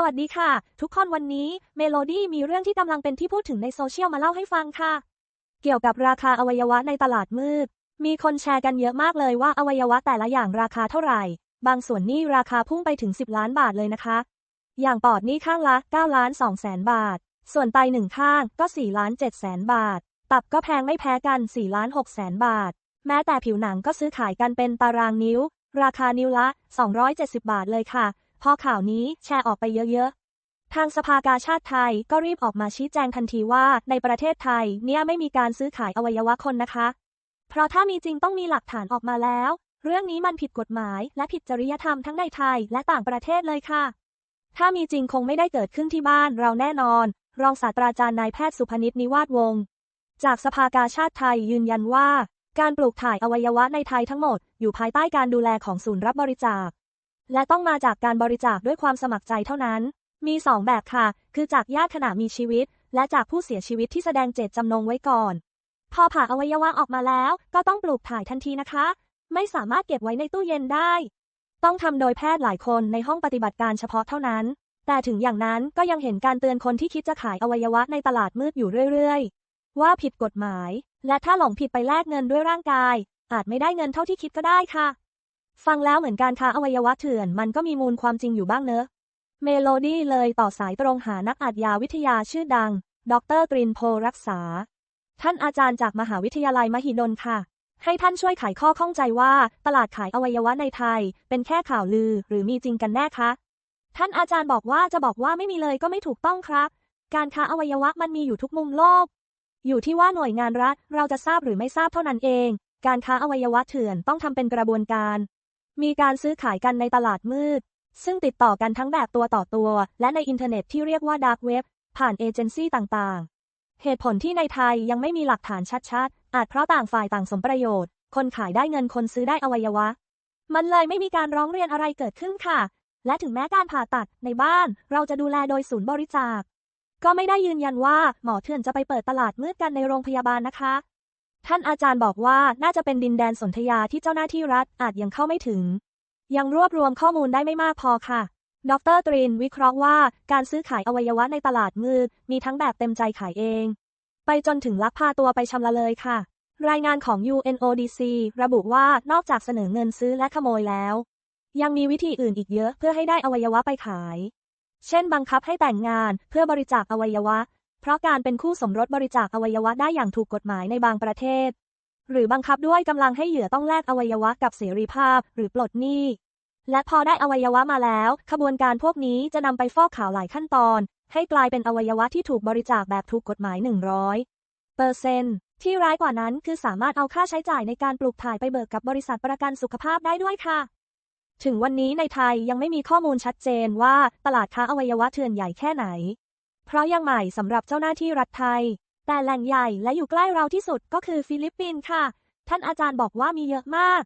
สวัสดีค่ะ ทุกคนวันนี้เมโลดี้มีเรื่องที่กำลังเป็นที่พูดถึงในโซเชียลมาเล่าให้ฟังค่ะ เกี่ยวกับราคาอวัยวะในตลาดมืด มีคนแชร์กันเยอะมากเลยว่าอวัยวะแต่ละอย่างราคาเท่าไหร่ บางส่วนนี่ราคาพุ่งไปถึง 10 ล้านบาทเลยนะคะ อย่างปอดนี่ข้างละ 9 ล้าน2แสนบาท ส่วนไตหนึ่งข้างก็ 4 ล้าน7แสนบาท ตับก็แพงไม่แพ้กัน 4 ล้าน6แสนบาท แม้แต่ผิวหนังก็ซื้อขายกันเป็นตารางนิ้ว ราคานิ้วละ 270 บาทเลยค่ะ พอข่าวนี้แชร์ออกไปเยอะๆ ทางสภากาชาติไทยก็รีบออกมาชี้แจงทันทีว่าในประเทศไทยเนี่ยไม่มีการซื้อขายอวัยวะคนนะคะ เพราะถ้ามีจริงต้องมีหลักฐานออกมาแล้ว เรื่องนี้มันผิดกฎหมายและผิดจริยธรรมทั้งในไทยและต่างประเทศเลยค่ะ ถ้ามีจริงคงไม่ได้เกิดขึ้นที่บ้านเราแน่นอน รองศาสตราจารย์นายแพทย์สุพนิษฐ์นิวาสวงศ์จากสภากาชาติไทยยืนยันว่า การปลูกถ่ายอวัยวะในไทยทั้งหมด อยู่ภายใต้การดูแลของศูนย์รับบริจาค และต้องมาจากการบริจาคด้วยความสมัครใจเท่านั้น มีสองแบบค่ะ คือจากญาติขณะมีชีวิต และจากผู้เสียชีวิตที่แสดงเจตจำนงไว้ก่อน พอผ่าอวัยวะออกมาแล้ว ก็ต้องปลูกถ่ายทันทีนะคะ ไม่สามารถเก็บไว้ในตู้เย็นได้ ต้องทำโดยแพทย์หลายคนในห้องปฏิบัติการเฉพาะเท่านั้น แต่ถึงอย่างนั้นก็ยังเห็นการเตือนคนที่คิดจะขายอวัยวะในตลาดมืดอยู่เรื่อยๆ ว่าผิดกฎหมาย และถ้าหลงผิดไปแลกเงินด้วยร่างกาย อาจไม่ได้เงินเท่าที่คิดก็ได้ค่ะ ฟังแล้วเหมือนการค้าอวัยวะเถื่อนมันก็มีมูลความจริงอยู่บ้างเนอะ เมโลดี้เลยต่อสายตรงหานักอาชญาวิทยาชื่อดัง ดรตรินโพรักษา ท่านอาจารย์จากมหาวิทยาลัยมหิดลค่ะ ให้ท่านช่วยไขข้อข้องใจว่า ตลาดขายอวัยวะในไทย เป็นแค่ข่าวลือหรือมีจริงกันแน่คะ ท่านอาจารย์บอกว่าจะบอกว่าไม่มีเลยก็ไม่ถูกต้องครับ การค้าอวัยวะมันมีอยู่ทุกมุมโลก อยู่ที่ว่าหน่วยงานรัฐเราจะทราบหรือไม่ทราบเท่านั้นเอง การค้าอวัยวะเถื่อนต้องทำเป็นกระบวนการ มีการซื้อขายกันในตลาดมืด ซึ่งติดต่อกันทั้งแบบตัวต่อตัว และในอินเทอร์เน็ตที่เรียกว่าดาร์กเว็บผ่านเอเจนซี่ต่างๆ เหตุผลที่ในไทยยังไม่มีหลักฐานชัดๆ อาจเพราะต่างฝ่ายต่างสมประโยชน์ คนขายได้เงินคนซื้อได้อวัยวะ มันเลยไม่มีการร้องเรียนอะไรเกิดขึ้นค่ะ และถึงแม้การผ่าตัดในบ้าน เราจะดูแลโดยศูนย์บริจาค ก็ไม่ได้ยืนยันว่าหมอเถื่อนจะไปเปิดตลาดมืดกันในโรงพยาบาลนะคะ ท่านอาจารย์บอกว่าน่าจะเป็นดินแดนสนธยาที่เจ้าหน้าที่รัฐอาจยังเข้าไม่ถึง ยังรวบรวมข้อมูลได้ไม่มากพอค่ะ ดรตรินวิเคราะห์ว่าการซื้อขายอวัยวะในตลาดมืดมีทั้งแบบเต็มใจขายเอง ไปจนถึงลักพาตัวไปชำละเลยค่ะ รายงานของ UNODC ระบุว่านอกจากเสนอเงินซื้อและขโมยแล้ว ยังมีวิธีอื่นอีกเยอะเพื่อให้ได้อวัยวะไปขาย เช่น บังคับให้แต่งงานเพื่อบริจาคอวัยวะ เพราะการเป็นคู่สมรสบริจาคอวัยวะได้อย่างถูกกฎหมายในบางประเทศ หรือบังคับด้วยกำลังให้เหยื่อต้องแลกอวัยวะกับเสรีภาพ หรือปลดหนี้ และพอได้อวัยวะมาแล้ว ขบวนการพวกนี้จะนำไปฟอกขาวหลายขั้นตอน ให้กลายเป็นอวัยวะที่ถูกบริจาคแบบถูกกฎหมาย 100เปอร์เซนที่ร้ายกว่านั้นคือสามารถเอาค่าใช้จ่ายในการปลูกถ่ายไปเบิกกับบริษัทประกันสุขภาพได้ด้วยค่ะถึงวันนี้ในไทยยังไม่มีข้อมูลชัดเจนว่าตลาดค้าอวัยวะเถื่อนใหญ่แค่ไหน เพราะยังใหม่สำหรับเจ้าหน้าที่รัฐไทย แต่แหล่งใหญ่และอยู่ใกล้เราที่สุดก็คือฟิลิปปินส์ค่ะ ท่านอาจารย์บอกว่ามีเยอะมาก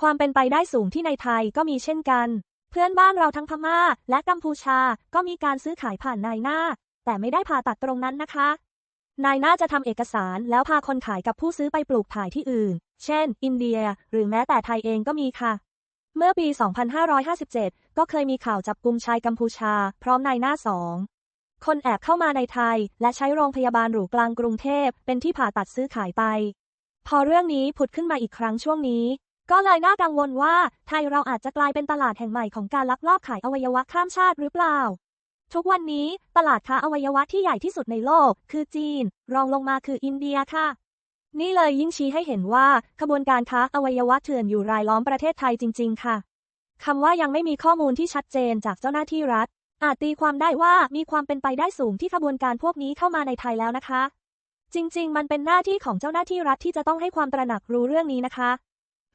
ความเป็นไปได้สูงที่ในไทยก็มีเช่นกัน เพื่อนบ้านเราทั้งพม่า และกัมพูชาก็มีการซื้อขายผ่านนายหน้า แต่ไม่ได้ผ่าตัดตรงนั้นนะคะ นายหน้าจะทำเอกสารแล้วพาคนขายกับผู้ซื้อไปปลูกถ่ายที่อื่น เช่น อินเดีย หรือแม้แต่ไทยเองก็มีค่ะเมื่อปี 2557 ก็เคยมีข่าวจับกลุมชายกัมพูชา พร้อมนายหน้าสอง คนแอบเข้ามาในไทย และใช้โรงพยาบาลหรูกลางกรุงเทพ เป็นที่ผ่าตัดซื้อขายไป พอเรื่องนี้ผุดขึ้นมาอีกครั้งช่วงนี้ ก็เลยน่ากังวลว่าไทยเราอาจจะกลายเป็นตลาดแห่งใหม่ของการลักลอบขายอวัยวะข้ามชาติหรือเปล่า ทุกวันนี้ตลาดค้าอวัยวะที่ใหญ่ที่สุดในโลก คือจีน รองลงมาคืออินเดียค่ะ นี่เลยยิ่งชี้ให้เห็นว่าขบวนการค้าอวัยวะเถื่อนอยู่รายล้อมประเทศไทยจริง ๆ ค่ะคำว่ายังไม่มีข้อมูลที่ชัดเจนจากเจ้าหน้าที่รัฐ อาจตีความได้ว่ามีความเป็นไปได้สูงที่ขบวนการพวกนี้เข้ามาในไทยแล้วนะคะ จริง ๆ มันเป็นหน้าที่ของเจ้าหน้าที่รัฐที่จะต้องให้ความตระหนักรู้เรื่องนี้นะคะ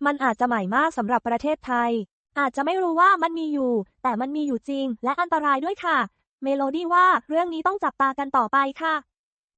มันอาจจะใหม่มากสำหรับประเทศไทย อาจจะไม่รู้ว่ามันมีอยู่ แต่มันมีอยู่จริง และอันตรายด้วยค่ะ เมโลดี้ว่าเรื่องนี้ต้องจับตากันต่อไปค่ะ